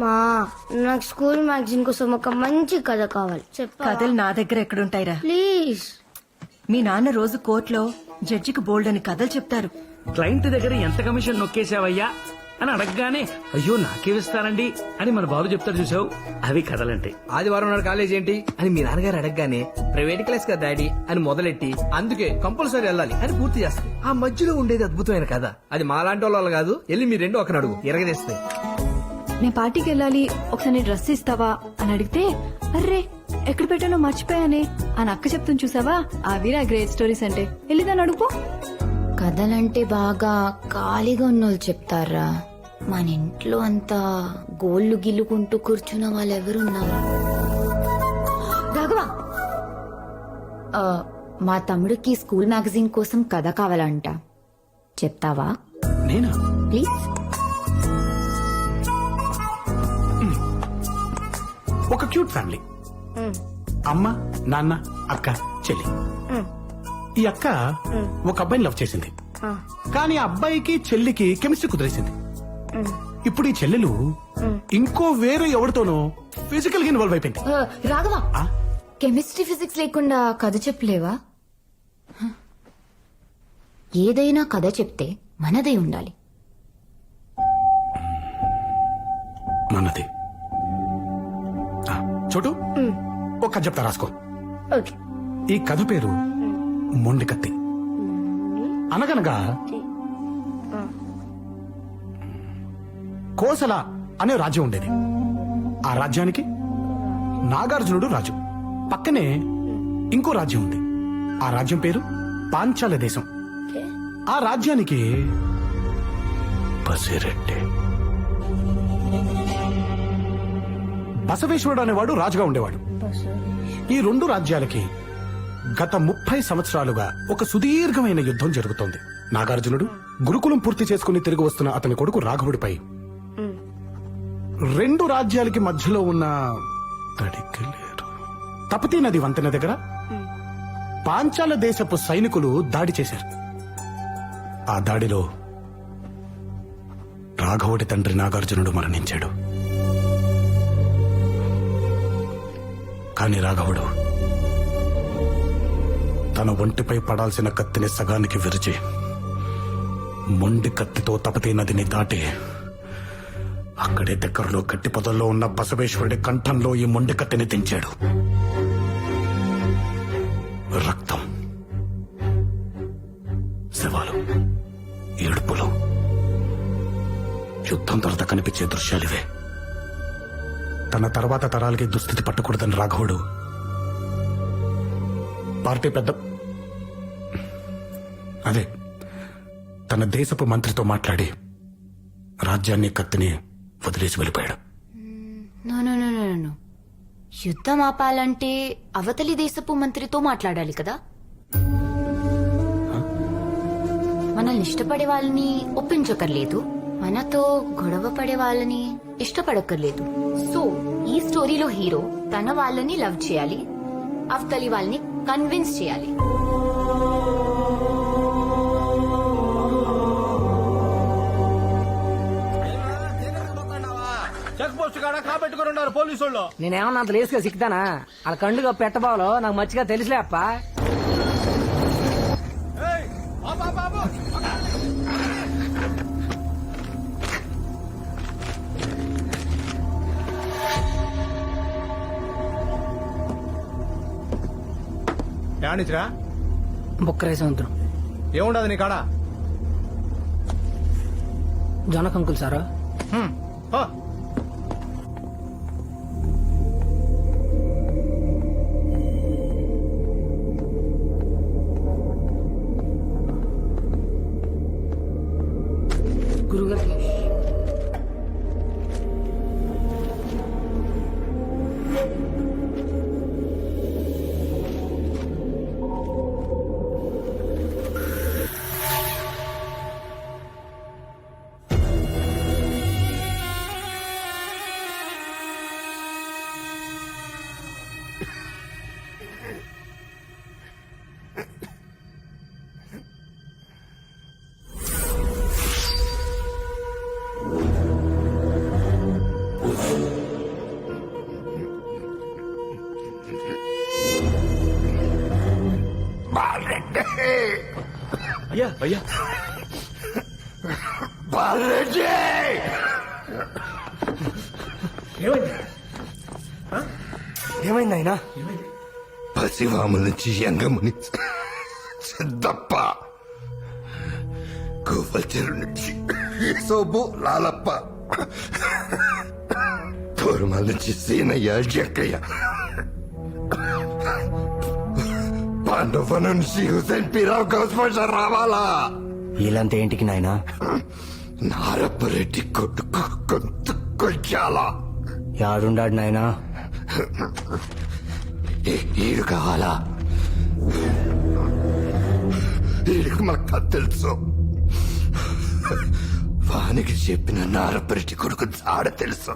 మా నాకు school magazine కోసం ఒక మంచి కథ కావాలి. చెప్పా కథలు నా దగ్గర ఎక్కడుంటాయిరా? ప్లీజ్. మీ నాన్న రోజు కోర్టులో జడ్జికి బోల్డ్ అని కథలు చెప్తారు. క్లయింట్ దగ్గర ఎంత కమిషన్ నొక్కేసావయ్యా అని అడగగానే అయ్యో నాకేమిస్తానండి అని మన బాబు చెప్తారు చూసావు. అవి కథలంటే. ఆదివారం నాడు కాలేజ్ ఏంటి? అని మీ నాన్నగారు అడగగానే ప్రైవేట్ క్లాస్ కదా డాడీ? అని మొదలెట్టి అందుకే కంపల్సరీ వెళ్ళాలి. అని పూర్తి చేస్తాం ఆ మధ్యలో ఉండేది అద్భుతమైన కథ. అది మాలాంటి వాళ్ళ కాదు వెళ్ళి మీ రెండు ఒక అడుగు. ఎరగదీస్తాయి. నేను పార్టీకి వెళ్ళాలి ఒకసారి డ్రెస్ ఇస్తావా అని అడిగితే అర్రే ఎక్కడ పెట్టానో మర్చిపోయానే అని అక్క చెప్తుంది చూసావా? అవిరా గ్రేట్ స్టోరీస్ అంటే. వెళ్ళిదాన్ని అడుగు. కథలంటే బాగా ఖాళీగా ఉన్నోళ్ళు చెప్తారా? మన ఇంట్లో అంతా గోళ్ళు గిల్లుకుంటూ కూర్చున్న వాళ్ళు ఎవరున్నారు రాఘవా! ఆ, మా తమ్ముడికి స్కూల్ మ్యాగజైన్ కోసం కథ కావాలంట. చెప్తావా? నేనా? ప్లీజ్. ఒక క్యూట్ ఫ్యామిలీ. అమ్మ నాన్న అక్క చెల్లి. ఈ అక్క ఒక అబ్బాయిని లవ్ చేసింది. కానీ ఆ అబ్బాయికి చెల్లికి కెమిస్ట్రీ కుదిరేసింది. ఇప్పుడు ఈ చెల్లెలు ఇంకో వేరే ఎవరితోనో ఫిజికల్గా ఇన్వాల్వ్ అయిపోయింది రాఘవా? కెమిస్ట్రీ ఫిజిక్స్ లేకుండా కథ చెప్పలేవా. ఏదైనా కథ చెప్తే మనదే ఉండాలి. మనది. ఒక కథ చెప్తా రాసుకో. ఓకే. ఈ కథ పేరు మొండి కత్తి అనగనగా కోసల అనే రాజ్యం ఉండేది. ఆ రాజ్యానికి నాగార్జునుడు రాజు. పక్కనే ఇంకో రాజ్యం ఉంది. ఆ రాజ్యం పేరు పాంచాల దేశం. ఆ రాజ్యానికి బసిరెడ్డి. బసవేశ్వరుడు అనేవాడు రాజుగా ఉండేవాడు. ఈ రెండు రాజ్యాలకి గత ముప్పై సంవత్సరాలుగా ఒక సుదీర్ఘమైన యుద్ధం జరుగుతోంది. నాగార్జునుడు గురుకులం పూర్తి చేసుకుని తిరిగి వస్తున్న అతని కొడుకు రాఘవుడిపై. రెండు రాజ్యాలకి మధ్యలో ఉన్న తపతీ నది వంతెన దగ్గర పాంచాల దేశపు సైనికులు దాడి చేశారు. ఆ దాడిలో రాఘవుడి తండ్రి నాగార్జునుడు మరణించాడు. కానీ రాఘవుడు. తన ఒంటిపై పడాల్సిన కత్తిని సగానికి విరిచి మొండి కత్తితో తపతీ నదిని దాటి అక్కడే దగ్గరలో గట్టి పొదల్లో ఉన్న బసవేశ్వరుడి కంఠంలో ఈ మొండి కత్తిని దించాడు. రక్తం శవాలు ఏడుపులు యుద్ధం తర్వాత కనిపించే దృశ్యాలివే తన తర్వాత తరాలకి దుస్థితి పట్టకూడదని రాఘవుడు పార్టీ పెద్ద అదే తన దేశపు మంత్రితో మాట్లాడి రాజ్యాన్ని కత్తిని వదిలేసి వెళ్ళిపోయాడు. యుద్ధం ఆపాలంటే అవతలి దేశపు మంత్రితో మాట్లాడాలి కదా? మనల్ని ఇష్టపడే వాళ్ళని ఒప్పించకర్లేదు. మనతో గొడవ పడే వాళ్ళని ఇష్టపడక్కర్లేదు. సో స్టోరీలో హీరో తన వాళ్ళని లవ్ చేయాలి. అవతలి వాళ్ళని కన్విన్స్ చేయాలి. చెక్ పోస్ట్ కాడ? కాబెట్టుకుని ఉన్నారు పోలీసు వాళ్ళు నేనేమన్నా అంత లేసుగా సిక్తానా వాళ్ళ కండుగా పెట్టబాలో నాకు మంచిగా తెలిసిలే అప్ప. ఏమనిచ్చిరా బుక్కరే సముద్రం ఏముండదు నీ కాడ? జొన్నకంకులు సారా. అయ్యా అయ్యా. ఏమైంది? ఆయన పసివాముల నుంచి యంగముని సిద్ధప్ప. కోవల్చెరు నుంచి సోబు లాలప్ప. తోరుమల నుంచి సీనయ్య జక్కయ్య. పాండవ నుంచి హుసేన్ పీరావు గౌస్పష రావాలా వీళ్ళంతా ఏంటికి నాయనా? నారప్పరెడ్డి కొడుకు గొంతు కొచ్చాలా యాడుండాడు నాయనా? ఈడు కావాలా ఈడికి మాకు తెలుసు వానికి చెప్పిన నారపరిటి కొడుకు ఆడ తెలుసు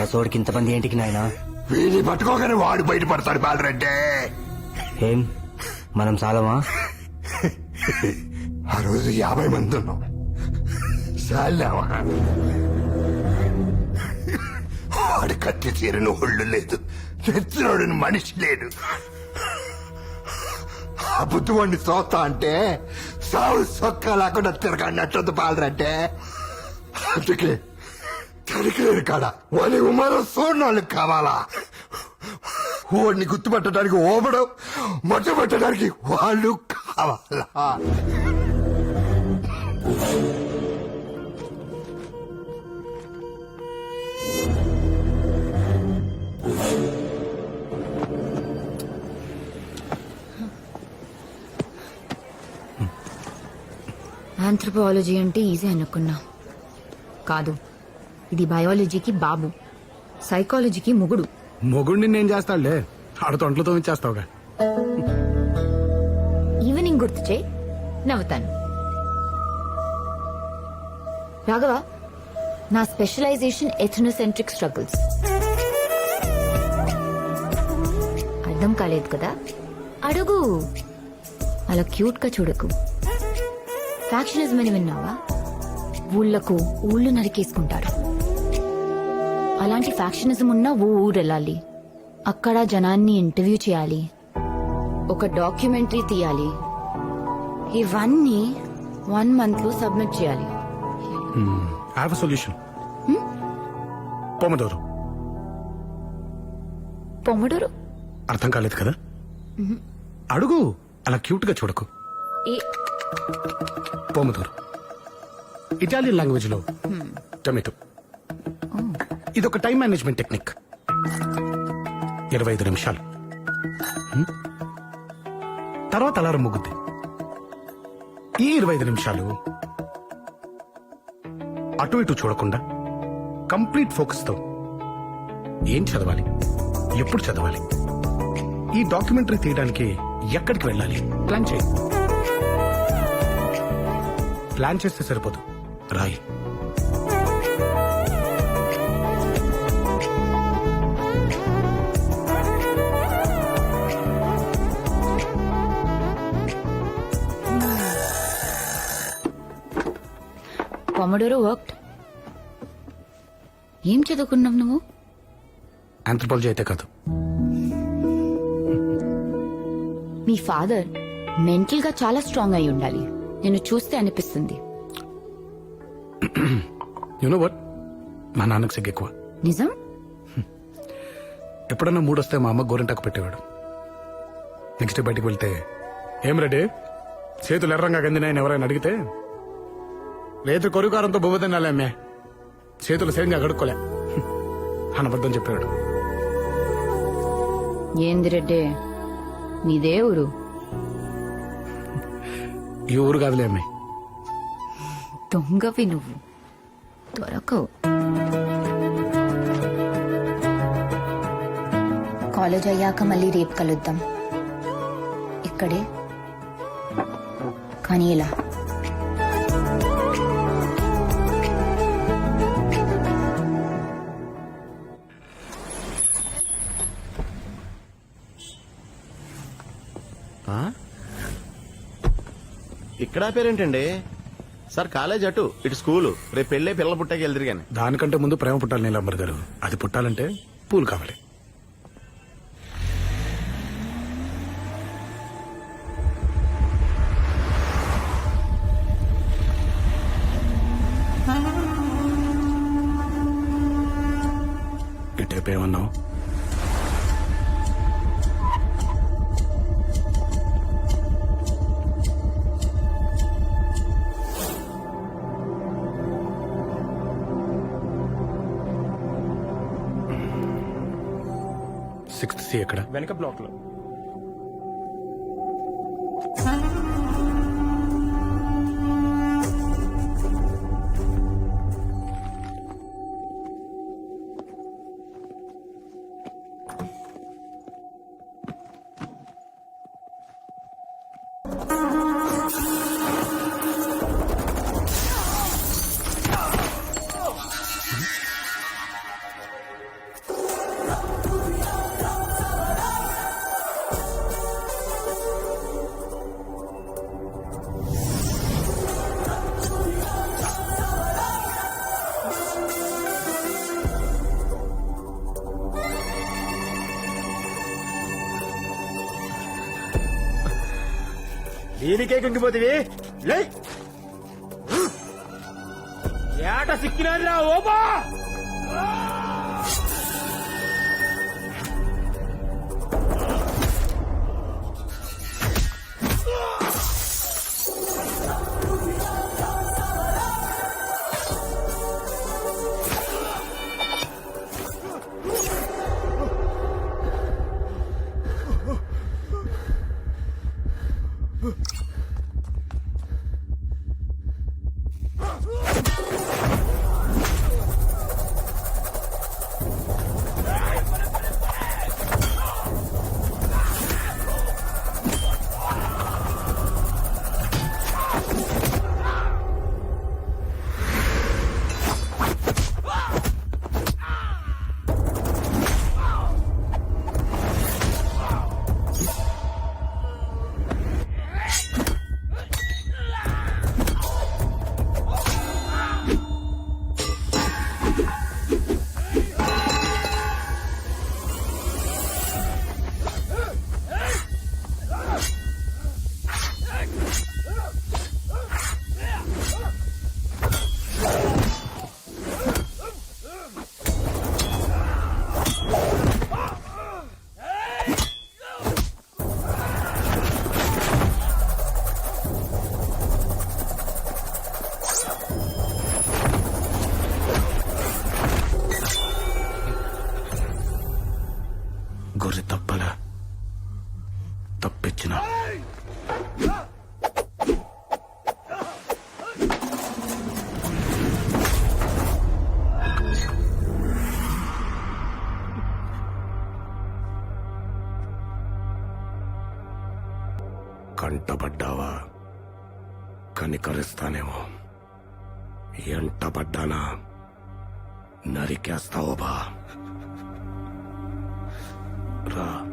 రసోడికి ఇంతమంది ఏంటికి నాయనా? వీని పట్టుకోగానే వాడు బయటపడతాడు బాలరెడ్డి. ఏం? మనం సాలమా? ఆ రోజు యాభై మంది ఉన్నాం. చాలావా వాడు కత్తి తీరిన ఒళ్ళు లేదు. నెచ్చినోడిని మనిషి లేడు ఆ బుద్ధివాడిని చూస్తా అంటే సావు సొక్క లేకుండా తిరగన్నట్టుంది బాలరంటే అందుకే తరికలేరు కాడ వాడి ఉమారం చూడడానికి కావాలా? వాడిని గుర్తుపట్టడానికి ఓపడం మట్టుపట్టడానికి వాళ్ళు కావాలా? ఆంథ్రపాలజీ అంటే ఈజీ అనుకున్నా. కాదు ఇది బయాలజీకి బాబు. సైకాలజీకి మొగుడు. మొగుడిని నేను చేస్తాడులే. ఆడ తొంటలతో ఇచ్చేస్తావుగా ఈవినింగ్ గుర్తు చేయి. నవ్వుతాను. రాఘవ నా స్పెషలైజేషన్ ఎథనోసెంట్రిక్ స్ట్రగుల్స్ అర్థం కాలేదు కదా? అడుగు. అలా క్యూట్గా చూడకు. ఫ్యాక్షనిజం అని విన్నావా? ఊళ్ళకు ఊళ్ళు నరికేసుకుంటారు. అలాంటి ఫ్యాక్షనిజం ఉన్న ఓ ఊరు వెళ్ళాలి అక్కడ జనాన్ని ఇంటర్వ్యూ చేయాలి. ఒక డాక్యుమెంటరీ తీయాలి. ఇవన్నీ వన్ మంత్లో సబ్మిట్ చేయాలి. హ్యావ్ సొల్యూషన్ పొమదోరు పొమ్మడూరు అర్థం కాలేదు కదా? అడుగు. అలా క్యూట్గా చూడకు పోమదోరు ఇటాలియన్ లాంగ్వేజ్లో టొమాటో ఇది ఒక టైం మేనేజ్మెంట్ టెక్నిక్. ఇరవై ఐదు నిమిషాలు. తర్వాత అలారం ముగ్గుద్ది ఈ ఇరవై ఐదు నిమిషాలు అటు ఇటు చూడకుండా కంప్లీట్ ఫోకస్తో ఏం చదవాలి? ఎప్పుడు చదవాలి? ఈ డాక్యుమెంటరీ తీయడానికి ఎక్కడికి వెళ్ళాలి? ప్లాన్ చేయి. ప్లాన్ చేస్తే సరిపోదు. రాయి. పొమ్మడూరు వర్క్ ఏం చదువుకున్నావు నువ్వు? ఆంథ్రపాలజీ అయితే కాదు. మీ ఫాదర్ మెంటల్గా చాలా స్ట్రాంగ్ అయి ఉండాలి. నేను చూస్తే అనిపిస్తుంది. యునో వట్ మా నాన్నకు సిగ్గు ఎక్కువ. నిజం? ఎప్పుడన్నా మూడొస్తే మా అమ్మ గోరింటాకు పెట్టేవాడు. నెక్స్ట్ డే బయటికి వెళ్తే ఏం రెడీ చేతులు ఎర్రంగా గందినాయని ఎవరైనా అడిగితే రేత్రి కొరుకారంతో బొమ్మ తినాలే అమ్మే. చేతులు సరిగ్గా కడుక్కోలే. అనబద్ధం చెప్పాడు. ఏంది రెడ్డే? నీదే ఊరు? ఈ ఊరు కాదులే అమ్మాయి దొంగవి నువ్వు. దొరకవు. కాలేజ్ అయ్యాక మళ్ళీ రేపు కలుద్దాం. ఇక్కడే. కానీ ఇలా. ఇక్కడ పేరేంటండి? సార్ కాలేజ్ అటు ఇటు స్కూలు. రేపు పెళ్ళే పిల్లల పుట్టాకి తిరిగాను. దానికంటే ముందు ప్రేమ పుట్టాలి నీలాంబర్ గారు. అది పుట్టాలంటే పూలు కావాలి. ఇటే పేమన్నావు ఎక్కడ? వెనక బ్లాక్లో దీనికే కుంగిపోతివి లే! ఏట సిక్కినారా ఓబా! తప్పించిన. కంటపడ్డావా? కనికరిస్తానేమో. ఎంటపడ్డానా? నరికేస్తావో బా రా.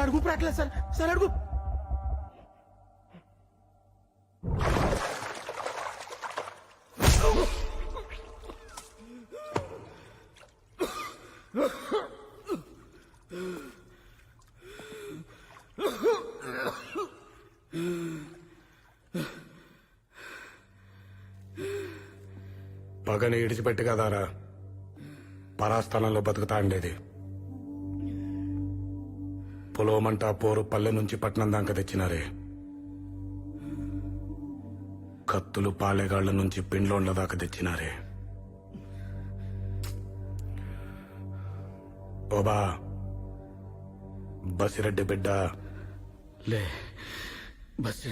సార్ అడుగు రావట్లేదు సార్. సార్ అడుగు. పగని ఇడిచిపెట్టి కదారా? పరాస్థానంలో బతుకుతా ఉండేది. పొలవమంట పోరు పల్లె నుంచి పట్నం దాకా తెచ్చినారే. కత్తులు పాలెగాళ్ళ నుంచి పిండ్లోండ్ల దాకా తెచ్చినారే. ఓబా బసిరెడ్డి బిడ్డ. లే బస్